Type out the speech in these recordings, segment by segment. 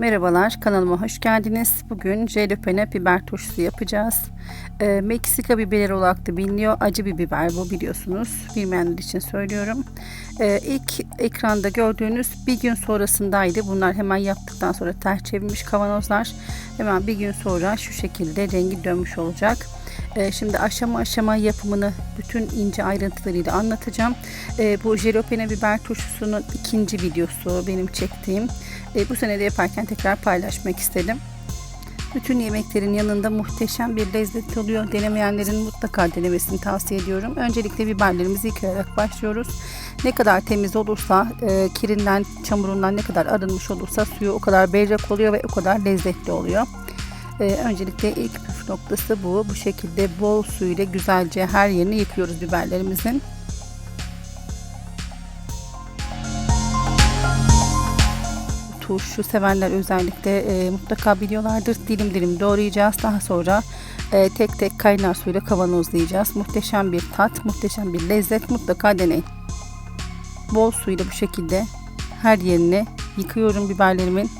Merhabalar kanalıma hoş geldiniz. Bugün jalapeno biber turşusu yapacağız. Ee, Meksika biberi olarak da biliniyor. Acı bir biber bu biliyorsunuz. Bilmeyenler için söylüyorum. Ee, ilk ekranda gördüğünüz bir gün sonrasındaydı. Bunlar hemen yaptıktan sonra ters çevirmiş kavanozlar. Hemen bir gün sonra şu şekilde rengi dönmüş olacak. Ee, Şimdi aşama aşama yapımını bütün ince ayrıntılarıyla anlatacağım. Ee, Bu jalapeno biber turşusunun ikinci videosu benim çektiğim. Ee, Bu sene de yaparken tekrar paylaşmak istedim. Bütün yemeklerin yanında muhteşem bir lezzet oluyor. Denemeyenlerin mutlaka denemesini tavsiye ediyorum. Öncelikle biberlerimizi yıkayarak başlıyoruz. Ne kadar temiz olursa, e, kirinden, çamurundan ne kadar arınmış olursa suyu o kadar berrak oluyor ve o kadar lezzetli oluyor. Ee, öncelikle ilk noktası bu. Bu şekilde bol su ile güzelce her yerini yıkıyoruz biberlerimizin. Turşu sevenler özellikle e, mutlaka biliyorlardır. Dilim dilim doğrayacağız. Daha sonra e, tek tek kaynar suyla kavanozlayacağız. Muhteşem bir tat, muhteşem bir lezzet. Mutlaka deneyin. Bol suyla bu şekilde her yerini yıkıyorum biberlerimin.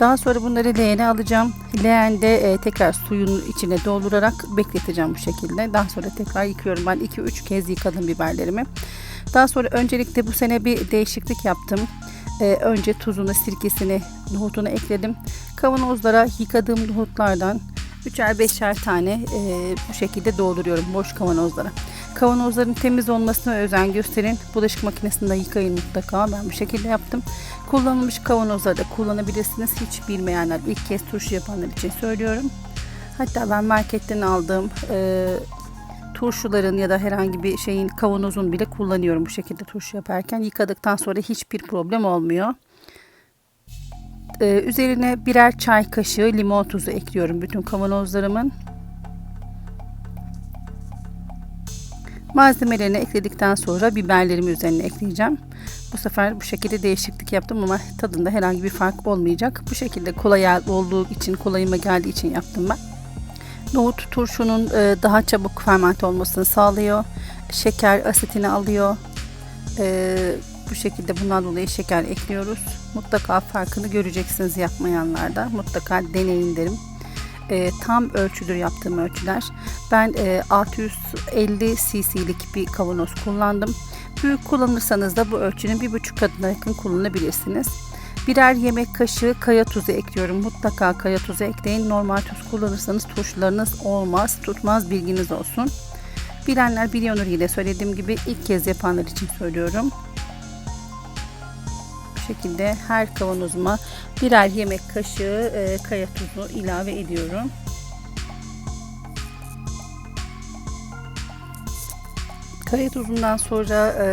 Daha sonra bunları leğene alacağım. Leğende e, tekrar suyun içine doldurarak bekleteceğim bu şekilde. Daha sonra tekrar yıkıyorum. Ben 2-3 kez yıkadım biberlerimi. Daha sonra öncelikle bu sene bir değişiklik yaptım. E, önce tuzunu, sirkesini, nohutunu ekledim. Kavanozlara yıkadığım nohutlardan 3'er 5'er tane e, bu şekilde dolduruyorum boş kavanozlara. Kavanozların temiz olmasına özen gösterin. Bulaşık makinesinde yıkayın mutlaka. Ben bu şekilde yaptım. Kullanılmış kavanozları da kullanabilirsiniz. Hiç bilmeyenler, ilk kez turşu yapanlar için söylüyorum. Hatta ben marketten aldığım e, turşuların ya da herhangi bir şeyin kavanozunu bile kullanıyorum bu şekilde turşu yaparken. Yıkadıktan sonra hiçbir problem olmuyor. Ee, üzerine birer çay kaşığı limon tuzu ekliyorum bütün kavanozlarımın. Malzemelerini ekledikten sonra biberlerimi üzerine ekleyeceğim. Bu sefer bu şekilde değişiklik yaptım ama tadında herhangi bir fark olmayacak. Bu şekilde kolay olduğu için, kolayıma geldiği için yaptım ben. Nohut turşunun e, daha çabuk fermente olmasını sağlıyor. Şeker asitini alıyor. E, bu şekilde bundan dolayı şeker ekliyoruz. Mutlaka farkını göreceksiniz yapmayanlarda. Mutlaka deneyin derim. E, tam ölçüdür yaptığım ölçüler. Ben e, 650 cc'lik bir kavanoz kullandım. Büyük kullanırsanız da bu ölçünün bir buçuk katına yakın kullanabilirsiniz. Birer yemek kaşığı kaya tuzu ekliyorum. Mutlaka kaya tuzu ekleyin. Normal tuz kullanırsanız turşularınız olmaz, tutmaz bilginiz olsun. Bilenler biliyordur yine söylediğim gibi ilk kez yapanlar için söylüyorum. Şekilde her kavanozuma birer yemek kaşığı e, kaya tuzu ilave ediyorum. Kaya tuzundan sonra e,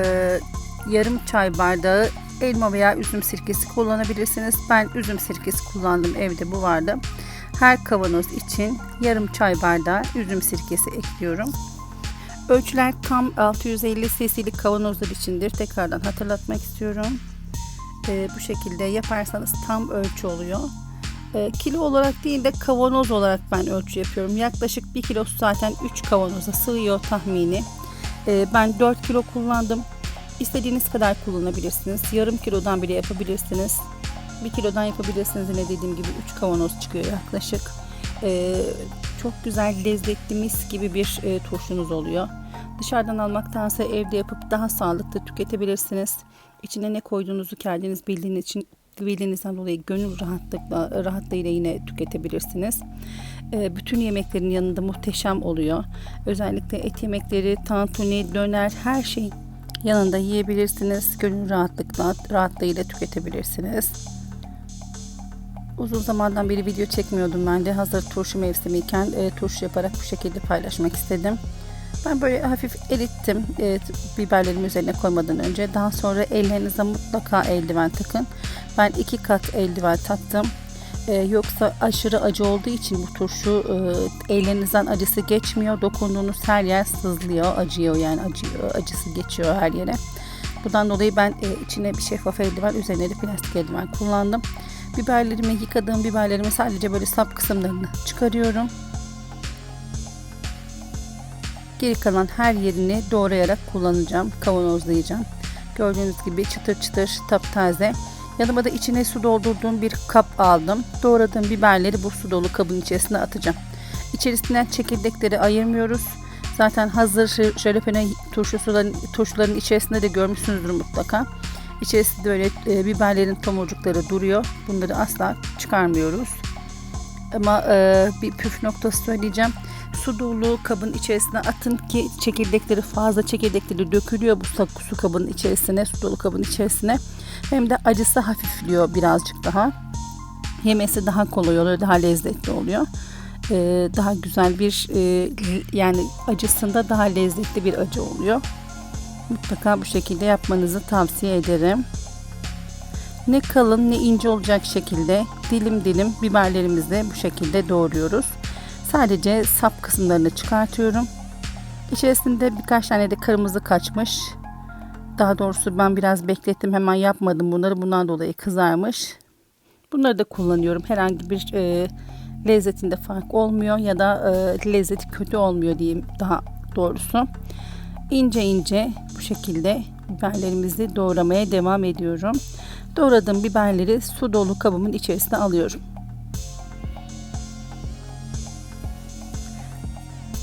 yarım çay bardağı elma veya üzüm sirkesi kullanabilirsiniz. Ben üzüm sirkesi kullandım evde bu vardı. Her kavanoz için yarım çay bardağı üzüm sirkesi ekliyorum. Ölçüler tam 650 cc'lik kavanozlar içindir. Tekrardan hatırlatmak istiyorum. Ee, bu şekilde yaparsanız tam ölçü oluyor. Ee, kilo olarak değil de kavanoz olarak ben ölçü yapıyorum. Yaklaşık 1 kilosu zaten 3 kavanoza sığıyor tahmini. Ee, ben 4 kilo kullandım. İstediğiniz kadar kullanabilirsiniz. Yarım kilodan bile yapabilirsiniz. Bir kilodan yapabilirsiniz yine dediğim gibi 3 kavanoz çıkıyor yaklaşık. Ee, çok güzel lezzetli mis gibi bir e, turşunuz oluyor. Dışarıdan almaktansa evde yapıp daha sağlıklı tüketebilirsiniz. İçine ne koyduğunuzu kendiniz bildiğiniz için bildiğinizden dolayı gönül rahatlıkla rahatlığıyla yine tüketebilirsiniz. Ee, bütün yemeklerin yanında muhteşem oluyor. Özellikle et yemekleri, tantuni, döner her şey yanında yiyebilirsiniz. Gönül rahatlıkla rahatlığıyla tüketebilirsiniz. Uzun zamandan beri video çekmiyordum ben de. Hazır turşu mevsimiyken e, turşu yaparak bu şekilde paylaşmak istedim. Ben böyle hafif erittim e, biberlerimi üzerine koymadan önce. Daha sonra ellerinize mutlaka eldiven takın. Ben iki kat eldiven taktım. E, yoksa aşırı acı olduğu için bu turşu e, ellerinizden acısı geçmiyor. Dokunduğunuz her yer sızlıyor, acıyor yani acıyor, acısı geçiyor her yere. Bundan dolayı ben e, içine bir şeffaf eldiven, üzerine de plastik eldiven kullandım. Biberlerimi yıkadığım biberlerimi sadece böyle sap kısımlarını çıkarıyorum. Geri kalan her yerini doğrayarak kullanacağım, kavanozlayacağım. Gördüğünüz gibi çıtır çıtır taptaze Yanıma da içine su doldurduğum bir kap aldım. Doğradığım biberleri bu su dolu kabın içerisine atacağım. İçerisinden çekirdekleri ayırmıyoruz. Zaten hazır jalapeno turşusuların, turşuların içerisinde de görmüşsünüzdür mutlaka. İçerisinde böyle e, biberlerin tomurcukları duruyor. Bunları asla çıkarmıyoruz. Ama e, bir püf noktası söyleyeceğim. Su dolu kabın içerisine atın ki çekirdekleri fazla çekirdekleri dökülüyor bu su- kabının içerisine, su dolu kabın içerisine. Hem de acısı hafifliyor birazcık daha. Yemesi daha kolay oluyor, daha lezzetli oluyor. E, daha güzel bir e, yani acısında daha lezzetli bir acı oluyor. Mutlaka bu şekilde yapmanızı tavsiye ederim. Ne kalın ne ince olacak şekilde dilim dilim biberlerimizi bu şekilde doğruyoruz. Sadece sap kısımlarını çıkartıyorum. İçerisinde birkaç tane de kırmızı kaçmış. Daha doğrusu ben biraz beklettim hemen yapmadım bunları bundan dolayı kızarmış. Bunları da kullanıyorum. Herhangi bir e, lezzetinde fark olmuyor ya da e, lezzeti kötü olmuyor diyeyim daha doğrusu. İnce ince bu şekilde biberlerimizi doğramaya devam ediyorum. Doğradığım biberleri su dolu kabımın içerisine alıyorum.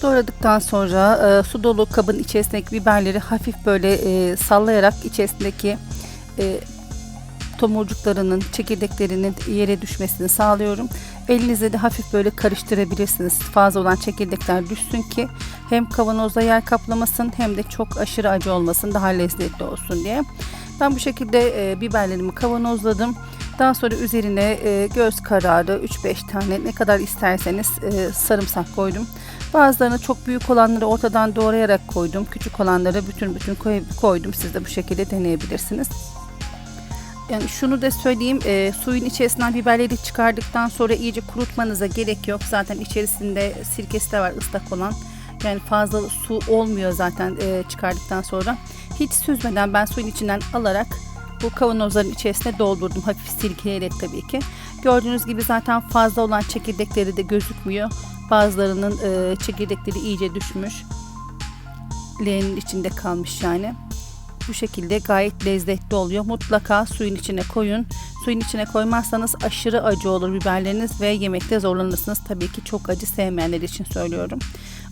Doğradıktan sonra e, su dolu kabın içerisindeki biberleri hafif böyle e, sallayarak içerisindeki e, tomurcuklarının, çekirdeklerinin yere düşmesini sağlıyorum. Elinizle de hafif böyle karıştırabilirsiniz. Fazla olan çekirdekler düşsün ki hem kavanozda yer kaplamasın hem de çok aşırı acı olmasın, daha lezzetli olsun diye. Ben bu şekilde e, biberlerimi kavanozladım. Daha sonra üzerine e, göz kararı 3-5 tane ne kadar isterseniz e, sarımsak koydum. Bazılarını çok büyük olanları ortadan doğrayarak koydum. Küçük olanları bütün bütün koy- koydum. Siz de bu şekilde deneyebilirsiniz. Yani şunu da söyleyeyim, e, suyun içerisinden biberleri çıkardıktan sonra iyice kurutmanıza gerek yok. Zaten içerisinde sirkesi de var ıslak olan. Yani fazla su olmuyor zaten e, çıkardıktan sonra. Hiç süzmeden ben suyun içinden alarak bu kavanozların içerisine doldurdum. Hafif silkeleyerek tabii ki. Gördüğünüz gibi zaten fazla olan çekirdekleri de gözükmüyor. Bazılarının e, çekirdekleri iyice düşmüş. Leğenin içinde kalmış yani. Bu şekilde gayet lezzetli oluyor. Mutlaka suyun içine koyun. Suyun içine koymazsanız aşırı acı olur biberleriniz ve yemekte zorlanırsınız. Tabii ki çok acı sevmeyenler için söylüyorum.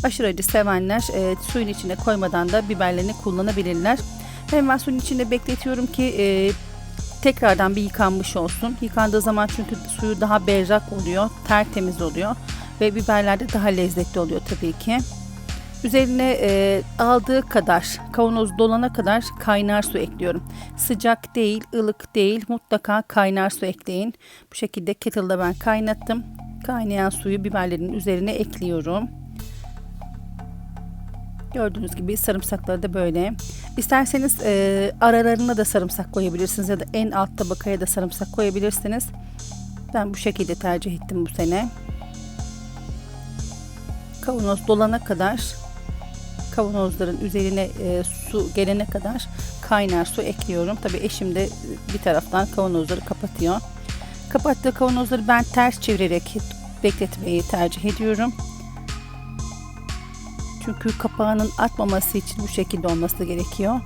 Aşırı acı sevenler e, suyun içine koymadan da biberlerini kullanabilirler. Hemen suyun içinde bekletiyorum ki e, tekrardan bir yıkanmış olsun. Yıkandığı zaman çünkü suyu daha berrak oluyor, tertemiz oluyor ve biberler de daha lezzetli oluyor tabii ki. Üzerine e, aldığı kadar kavanoz dolana kadar kaynar su ekliyorum. Sıcak değil, ılık değil mutlaka kaynar su ekleyin. Bu şekilde kettle'da ben kaynattım. Kaynayan suyu biberlerin üzerine ekliyorum. Gördüğünüz gibi sarımsakları da böyle. İsterseniz e, aralarına da sarımsak koyabilirsiniz ya da en alt tabakaya da sarımsak koyabilirsiniz. Ben bu şekilde tercih ettim bu sene. Kavanoz dolana kadar kavanozların üzerine e, su gelene kadar kaynar su ekliyorum. Tabi eşim de bir taraftan kavanozları kapatıyor. Kapattığı kavanozları ben ters çevirerek bekletmeyi tercih ediyorum. Çünkü kapağının atmaması için bu şekilde olması gerekiyor.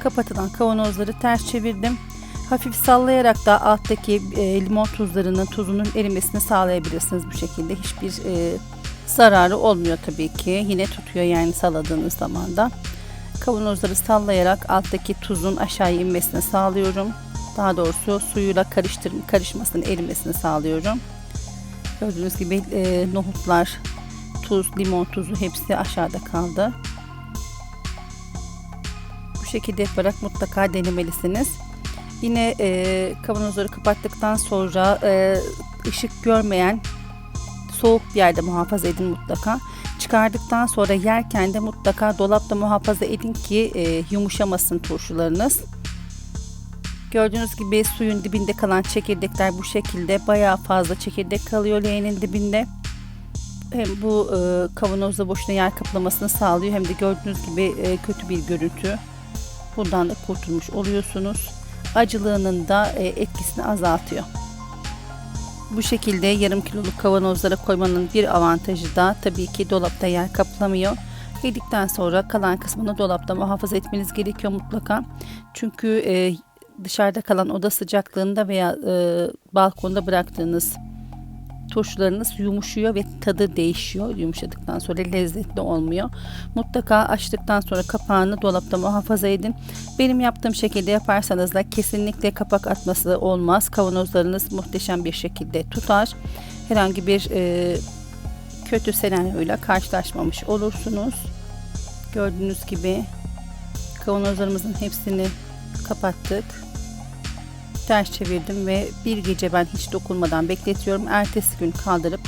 Kapatılan kavanozları ters çevirdim. Hafif sallayarak da alttaki e, limon tuzlarının tuzunun erimesini sağlayabilirsiniz bu şekilde. Hiçbir e, zararı olmuyor tabii ki. Yine tutuyor yani salladığınız zaman da. Kavanozları sallayarak alttaki tuzun aşağıya inmesini sağlıyorum. Daha doğrusu suyuyla karıştır karışmasını, erimesini sağlıyorum. Gördüğünüz gibi e, nohutlar, tuz, limon tuzu hepsi aşağıda kaldı. Bu şekilde yaparak mutlaka denemelisiniz. Yine e, kavanozları kapattıktan sonra e, ışık görmeyen soğuk bir yerde muhafaza edin mutlaka. Çıkardıktan sonra yerken de mutlaka dolapta muhafaza edin ki e, yumuşamasın turşularınız. Gördüğünüz gibi suyun dibinde kalan çekirdekler bu şekilde bayağı fazla çekirdek kalıyor leğenin dibinde. Hem bu e, kavanozda boşuna yer kaplamasını sağlıyor hem de gördüğünüz gibi e, kötü bir görüntü. Bundan da kurtulmuş oluyorsunuz. Acılığının da e, etkisini azaltıyor. Bu şekilde yarım kiloluk kavanozlara koymanın bir avantajı da tabii ki dolapta yer kaplamıyor. Yedikten sonra kalan kısmını dolapta muhafaza etmeniz gerekiyor mutlaka. Çünkü e, dışarıda kalan oda sıcaklığında veya e, balkonda bıraktığınız turşularınız yumuşuyor ve tadı değişiyor. Yumuşadıktan sonra lezzetli olmuyor. Mutlaka açtıktan sonra kapağını dolapta muhafaza edin. Benim yaptığım şekilde yaparsanız da kesinlikle kapak atması olmaz. Kavanozlarınız muhteşem bir şekilde tutar. Herhangi bir e, kötü senaryoyla karşılaşmamış olursunuz. Gördüğünüz gibi kavanozlarımızın hepsini kapattık ters çevirdim ve bir gece ben hiç dokunmadan bekletiyorum. Ertesi gün kaldırıp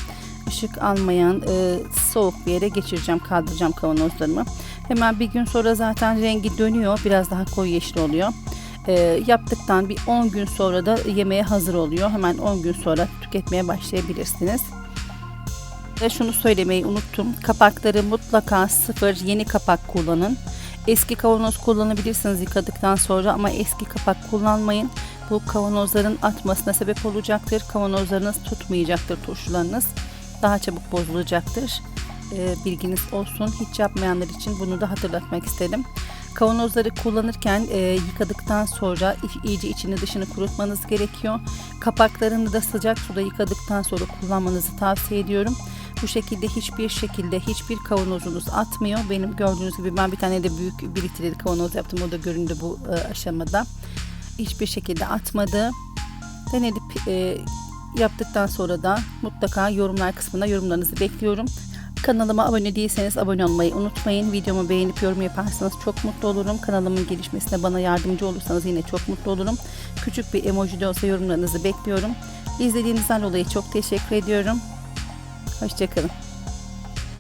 ışık almayan e, soğuk bir yere geçireceğim, kaldıracağım kavanozlarımı. Hemen bir gün sonra zaten rengi dönüyor, biraz daha koyu yeşil oluyor. E, yaptıktan bir 10 gün sonra da yemeğe hazır oluyor. Hemen 10 gün sonra tüketmeye başlayabilirsiniz. Ve şunu söylemeyi unuttum. Kapakları mutlaka sıfır yeni kapak kullanın. Eski kavanoz kullanabilirsiniz yıkadıktan sonra ama eski kapak kullanmayın. Bu kavanozların atmasına sebep olacaktır. Kavanozlarınız tutmayacaktır turşularınız. Daha çabuk bozulacaktır. Ee, bilginiz olsun. Hiç yapmayanlar için bunu da hatırlatmak istedim. Kavanozları kullanırken e, yıkadıktan sonra iyice içini dışını kurutmanız gerekiyor. Kapaklarını da sıcak suda yıkadıktan sonra kullanmanızı tavsiye ediyorum. Bu şekilde hiçbir şekilde hiçbir kavanozunuz atmıyor. Benim gördüğünüz gibi ben bir tane de büyük bir litreli kavanoz yaptım. O da göründü bu e, aşamada. Hiçbir şekilde atmadı. Denedip e, yaptıktan sonra da mutlaka yorumlar kısmında yorumlarınızı bekliyorum. Kanalıma abone değilseniz abone olmayı unutmayın. Videomu beğenip yorum yaparsanız çok mutlu olurum. Kanalımın gelişmesine bana yardımcı olursanız yine çok mutlu olurum. Küçük bir emoji de olsa yorumlarınızı bekliyorum. İzlediğinizden dolayı çok teşekkür ediyorum. Hoşçakalın.